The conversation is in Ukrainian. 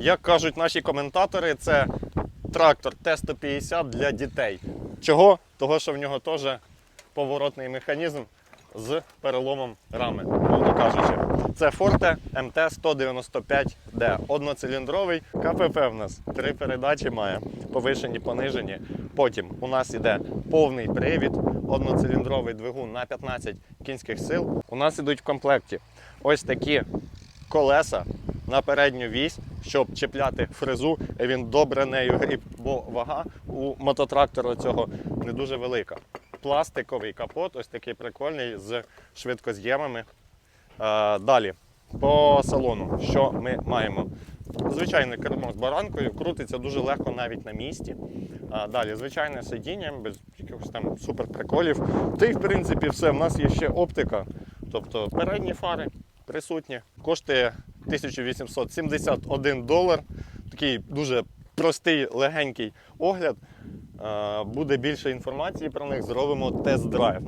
Як кажуть наші коментатори, це трактор Т-150 для дітей. Чого? Того, що в нього теж поворотний механізм з переломом рами, мовно кажучи. Це Forte МТ-195D. Одноциліндровий КПП в нас. Три передачі має, повишені, понижені. Потім у нас іде повний привід, одноциліндровий двигун на 15 кінських сил. У нас ідуть в комплекті ось такі колеса на передню вісь, щоб чіпляти фрезу. Він добре нею гріб, бо вага у мототрактора цього не дуже велика. Пластиковий капот, ось такий прикольний з швидкоз'ємами. Е, Далі по салону, що ми маємо? Звичайне кермо з баранкою, крутиться дуже легко навіть на місці. А далі звичайне сидіння, без якихось там суперприколів. Та й в принципі все. В нас є ще оптика, тобто передні фари присутні. Коштує 1871 долар. Такий дуже простий, легенький огляд. Е, Буде більше інформації про них, зробимо тест-драйв.